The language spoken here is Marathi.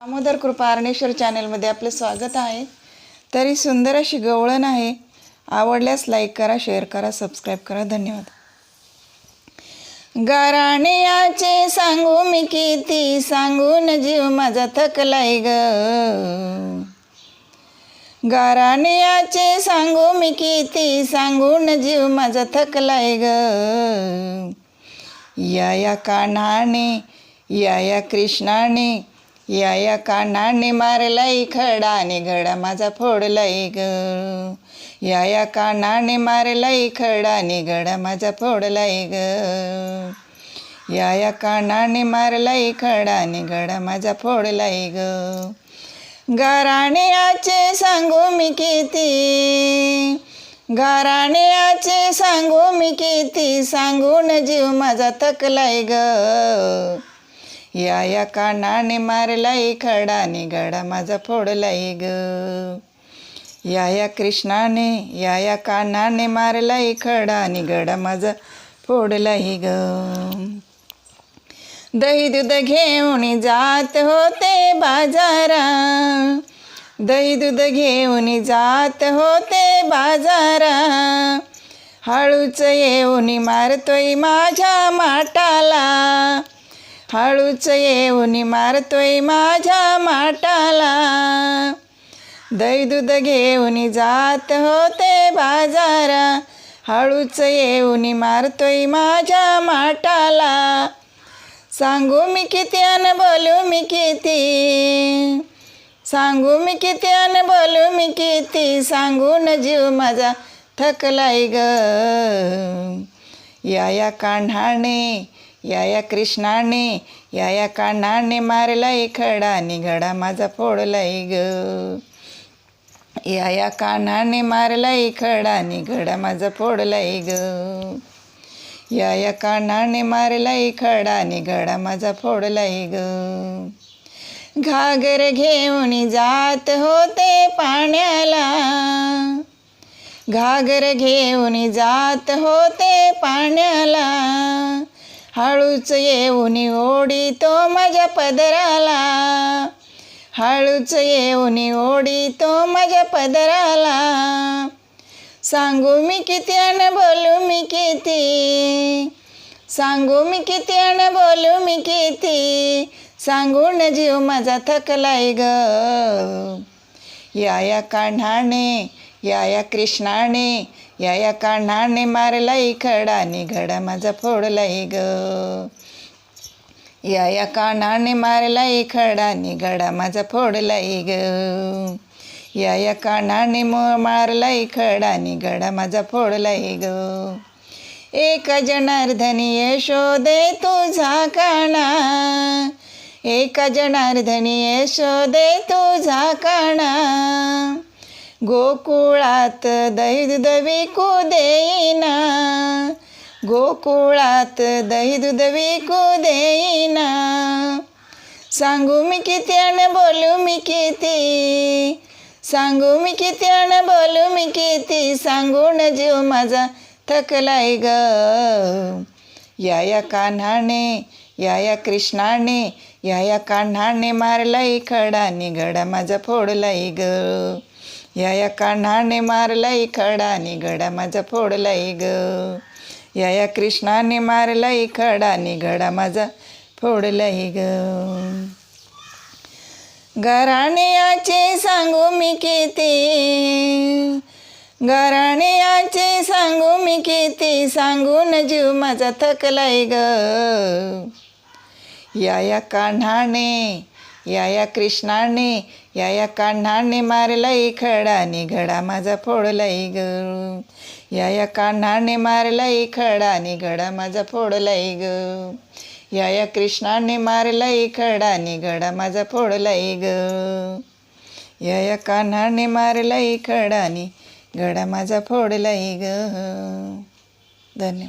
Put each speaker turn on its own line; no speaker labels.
दामोदर कृपा अरणेश्वर चॅनलमध्ये आपलं स्वागत आहे. तरी सुंदर अशी गवळण आहे. आवडल्यास लाईक करा शेअर करा सबस्क्राईब करा. धन्यवाद. गाराणियाचे सांगू मी किती? सांगून जीव माझा थकलाय ग. गाराणियाचे सांगू मी किती? सांगून जीव माझा थकलाय ग. या या कान्हाने या या कृष्णाने या या कान्हाने मारलाय खडाने घडा माझा फोडलाय ग. या या कान्हाने मारलाय खडाने घडा माझा फोडलाय ग. या या कान्हाने मारलाय खडाने घडा माझा फोडलाय ग. गाराणियाचे सांगू मी किती? गाराणियाचे सांगू मी किती? सांगून जीव माझा थकलाय ग. या या कानाने मारलाई खडाने गडा माझा फोडलाई ग. या या कृष्णाने या या कानाने मारलाई खडाने गडा माझा फोडलाई ग. दही दूध घेऊन जात होते बाजारा. दही दूध घेऊन जात होते बाजारा. हळूच येऊन मारतोय माझ्या माटाला. हळूच येऊन मारतोय माझ्या माटाला. दही दूध घेऊन जात होते बाजारा. हळूच येऊन मारतोय माझ्या माटाला. सांगू मी किती अन बोलू मी किती? सांगू मी किती अन बोलू मी किती? सांगून जीव माझा थकलाय ग. या या कान्हाणे या या कृष्णाने या या कान्हाने मारलाय खडा घडा माझा फोडलाय ग. या या कान्हाने मारलाय खडा घडा माझा फोडलाय ग. या या कानाने मारलाई खडाने घडा माझा फोडलाय ग. घागर घेऊन जात होते पाण्याला. घागर घेऊन जात होते पाण्याला. हळूच येऊन ओढी तो माझ्या पदराला. हळूच येऊन ओढी तो माझ्या पदराला. सांगू मी किती अन बोलू मी किती? सांगू मी किती अन बोलू मी किती? सांगून जीव माझा थकलाय ग. या या कान्हाने या या कृष्णाने या या कान्हाने मारलाई खडाने घडा माझा फोडलाई ग. या या कान्हाने मारलाई खडाने घडा माझा फोडलाई ग. या या कानाने म मारलाई खडाने गडा माझा फोडलाई ग. एक जनार्दनी यशोदे तुझा काना. एक जनार्दनी यशोदे तुझा काना. गोकुळात दही दवी विकू देईना. गोकुळात दही दूध विकू देईना. सांगू मी किती आणि बोलू मी किती? सांगू मी किती अन बोलू मी किती? सांगून जीव माझा थकलाय ग. या या कान्हाने या या कृष्णाने या या कान्हाने मारलाय खडाने घडा माझा फोडलाय ग. या या कान्हाने मारलाई खडाने घडा माझा फोडलाई ग. या या कृष्णाने मारलाई खडाने घडा माझा फोडलाई ग. घराण्याचे सांगू मी किती? घराण्याचे सांगू मी किती? सांगून जीव माझा थकलाय ग. या या कान्हाने या या कृष्णाने या या कान्हाने मारलाई खडाने घडा माझा फोडलाई ग. या या कान्हाने मारलाई खडाने घडा माझा फोडलाई ग. या या कृष्णाने मारलाई खडाने घडा माझा फोडलाई ग. या या कान्हाने मारलाई खडाने घडा माझा फोडलाई ग. धन्यवाद.